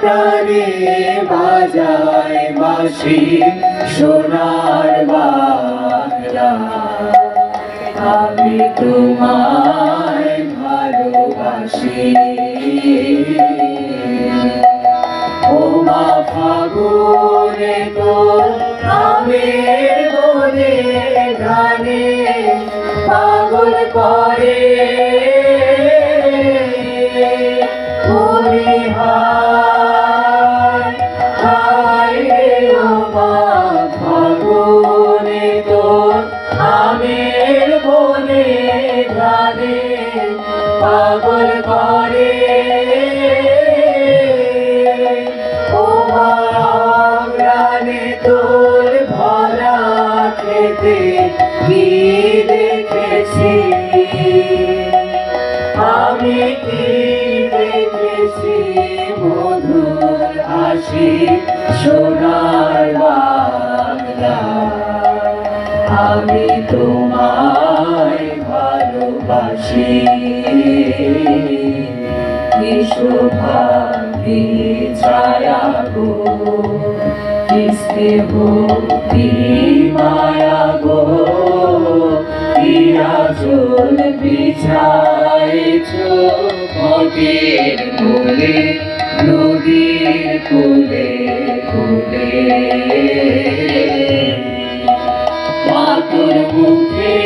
প্রাণে বাজায় বাসি সোনার বাংলা। আমি তোমায় ভালোবাসি। ও মা ফাগুনে তো বনে গানে পাগল করে। পাগল করে। প্রাণে তোর ভরা খেতে কি দেখেছি। আমি কি দেখেছি, মধুর হাসি, সোনার আমি তোমায় ছায়া গো কিসকে হো কি মায়া গো চুল বিছাইছ পথের কোলে নদীর কোলে কোলে মাতুর মুখের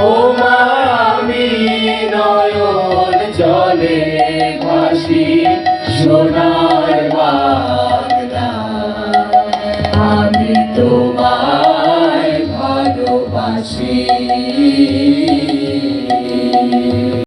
ও মামি নয়ন জলে ভাসি সোনার বাংলা। আমি তোমায় ভালোবাসি।